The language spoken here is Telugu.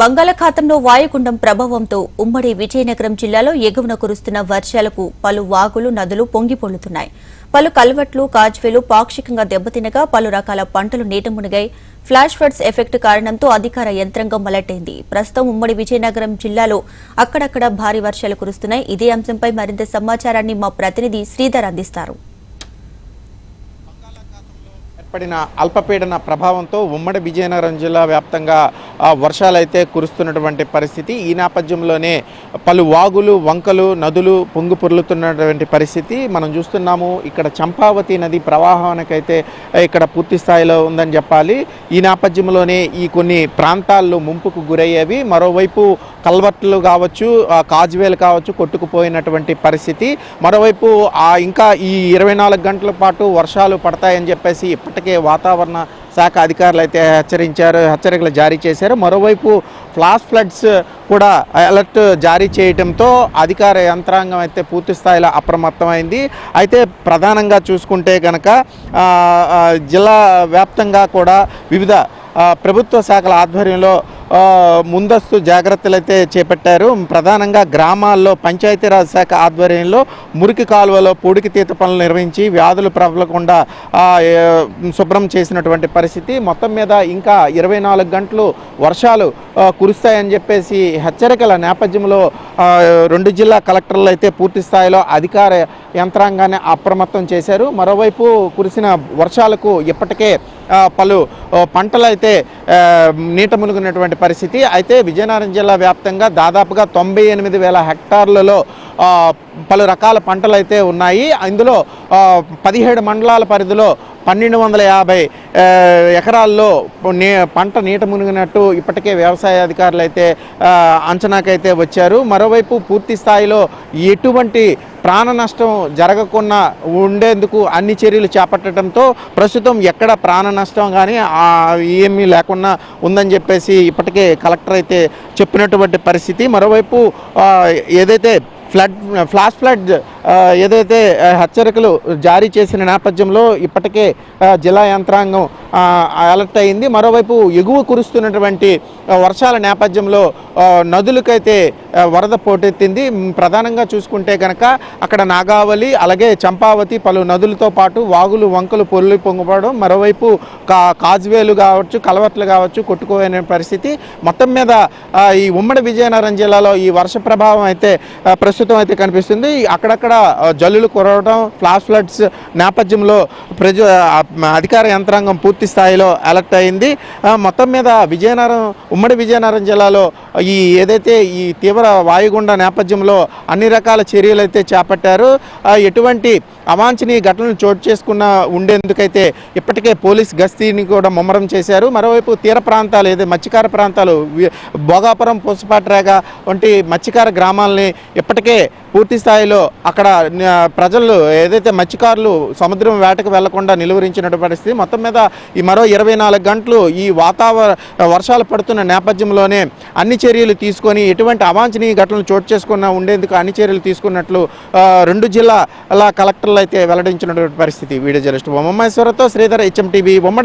బంగాళాఖాతంలో వాయుగుండం ప్రభావంతో ఉమ్మడి విజయనగరం జిల్లాలో ఎగువన కురుస్తున్న వర్షాలకు పలు వాగులు నదులు పొంగిపొర్లుతున్నాయి పలు కల్వట్లు కాజ్వేలు పాక్షికంగా దెబ్బతినగా పలు రకాల పంటలు నీట మునిగాయి. ఫ్లాష్ ఫ్లడ్స్ ఎఫెక్ట్ కారణంతో అధికార యంత్రాంగం మలటైంది ప్రస్తుతం ఉమ్మడి విజయనగరం జిల్లాలో అక్కడక్కడ భారీ వర్షాలు కురుస్తున్నాయి. ఇదే అంశంపై మరింత సమాచారాన్ని మా ప్రతినిధి శ్రీధర్ అందిస్తారు. ఏర్పడిన అల్పపీడన ప్రభావంతో ఉమ్మడి విజయనగరం జిల్లా వ్యాప్తంగా వర్షాలైతే కురుస్తున్నటువంటి పరిస్థితి. ఈ నేపథ్యంలోనే పలు వాగులు వంకలు నదులు పొంగు పొర్లుతున్నటువంటి పరిస్థితి మనం చూస్తున్నాము. ఇక్కడ చంపావతి నది ప్రవాహానికైతే ఇక్కడ పూర్తి స్థాయిలో ఉందని చెప్పాలి. ఈ నేపథ్యంలోనే ఈ కొన్ని ప్రాంతాల్లో ముంపుకు గురయ్యేవి. మరోవైపు కల్వర్ట్లు కావచ్చు కాజ్వేలు కావచ్చు కొట్టుకుపోయినటువంటి పరిస్థితి. మరోవైపు ఇంకా ఈ ఇరవై నాలుగు గంటల పాటు వర్షాలు పడతాయని చెప్పేసి ఇప్పటికే వాతావరణ శాఖ అధికారులు అయితే హెచ్చరించారు హెచ్చరికలు జారీ చేశారు. మరోవైపు ఫ్లాష్ ఫ్లడ్స్ కూడా అలర్ట్ జారీ చేయడంతో అధికార యంత్రాంగం అయితే పూర్తి స్థాయిలో అప్రమత్తమైంది. అయితే ప్రధానంగా చూసుకుంటే కనుక జిల్లా వ్యాప్తంగా కూడా వివిధ ప్రభుత్వ శాఖల ఆధ్వర్యంలో ముందస్తు జాగ్రత్తలు అయితే చేపట్టారు. ప్రధానంగా గ్రామాల్లో పంచాయతీరాజ్ శాఖ ఆధ్వర్యంలో మురికి కాలువలో పూడికి తీత పనులు నిర్వహించి వ్యాధులు ప్రబలకుండా శుభ్రం చేసినటువంటి పరిస్థితి. మొత్తం మీద ఇంకా ఇరవై నాలుగు గంటలు వర్షాలు కురుస్తాయని చెప్పేసి హెచ్చరికల నేపథ్యంలో రెండు జిల్లా కలెక్టర్లు అయితే పూర్తి స్థాయిలో అధికార యంత్రాంగాన్ని అప్రమత్తం చేశారు. మరోవైపు కురిసిన వర్షాలకు ఇప్పటికే పలు పంటలైతే పంటలు అయితే నీట మునిగినటువంటి పరిస్థితి. అయితే విజయనగరం జిల్లా వ్యాప్తంగా దాదాపుగా తొంభై ఎనిమిది వేల హెక్టార్లలో పలు రకాల పంటలు అయితే ఉన్నాయి అందులో పదిహేడు మండలాల పరిధిలో పన్నెండు వందల యాభై ఎకరాల్లో నీ పంట నీట మునిగినట్టు ఇప్పటికే వ్యవసాయ అధికారులు అయితే అంచనాకైతే వచ్చారు. మరోవైపు పూర్తి స్థాయిలో ఎటువంటి ప్రాణ నష్టం జరగకుండా ఉండేందుకు అన్ని చర్యలు చేపట్టడంతో ప్రస్తుతం ఎక్కడ ప్రాణ నష్టం కానీ ఏమీ లేకుండా ఉందని చెప్పేసి ఇప్పటికే కలెక్టర్ అయితే చెప్పినటువంటి పరిస్థితి. మరోవైపు ఏదైతే ఫ్లడ్ ఫ్లాష్ ఫ్లడ్ ఏదైతే హెచ్చరికలు జారీ చేసిన నేపథ్యంలో ఇప్పటికే జిల్లా యంత్రాంగం అలర్ట్ అయింది. మరోవైపు ఎగువ కురుస్తున్నటువంటి వర్షాల నేపథ్యంలో నదులకైతే వరద పోటెత్తింది. ప్రధానంగా చూసుకుంటే కనుక అక్కడ నాగావళి అలాగే చంపావతి పలు నదులతో పాటు వాగులు వంకలు పొల్లి పొంగిపోవడం మరోవైపు కా కాజ్వేలు కావచ్చు కలవట్లు కావచ్చు కొట్టుకోనే పరిస్థితి. మొత్తం మీద ఈ ఉమ్మడి విజయనగరం జిల్లాలో ఈ వర్ష ప్రభావం అయితే ప్రస్తుతం అయితే కనిపిస్తుంది. అక్కడక్కడ జల్లులు కురవడం ఫ్లాష్ ఫ్లడ్స్ నేపథ్యంలో ప్రజ అధికార యంత్రాంగం పూర్తి స్థాయిలో అలర్ట్ అయింది. మొత్తం మీద విజయనగరం ఉమ్మడి విజయనగరం జిల్లాలో ఈ ఏదైతే ఈ తీవ్ర వాయుగుండ నేపథ్యంలో అన్ని రకాల చర్యలు అయితే చేపట్టారు. ఎటువంటి అవాంఛనీయ ఘటనలు చోటు చేసుకున్న ఉండేందుకైతే ఇప్పటికే పోలీస్ గస్తీని కూడా ముమ్మరం చేశారు. మరోవైపు తీర ప్రాంతాలు ఏదైతే మత్స్యకార ప్రాంతాలు భోగాపురం పూసపాట్రేగ వంటి మత్స్యకార గ్రామాలని ఇప్పటికే పూర్తి స్థాయిలో అక్కడ ప్రజలు ఏదైతే మత్స్యకారులు సముద్రం వేటకు వెళ్ళకుండా నిలువరించినటువంటి పరిస్థితి మొత్తం మీద ఈ మరో ఇరవై నాలుగు గంటలు ఈ వాతావరణ వర్షాలు పడుతున్న నేపథ్యంలోనే అన్ని చర్యలు తీసుకొని ఎటువంటి అవాంఛనీయ ఘటనలు చోటు చేసుకున్న ఉండేందుకు అన్ని చర్యలు తీసుకున్నట్లు రెండు జిల్లాల కలెక్టర్లు అయితే వెల్లడించినటువంటి పరిస్థితి. వీడియో జర్నలిస్ట్ ఉమ్మేశ్వరతో శ్రీధర్ హెచ్ఎం టీవీ ఉమ్మడి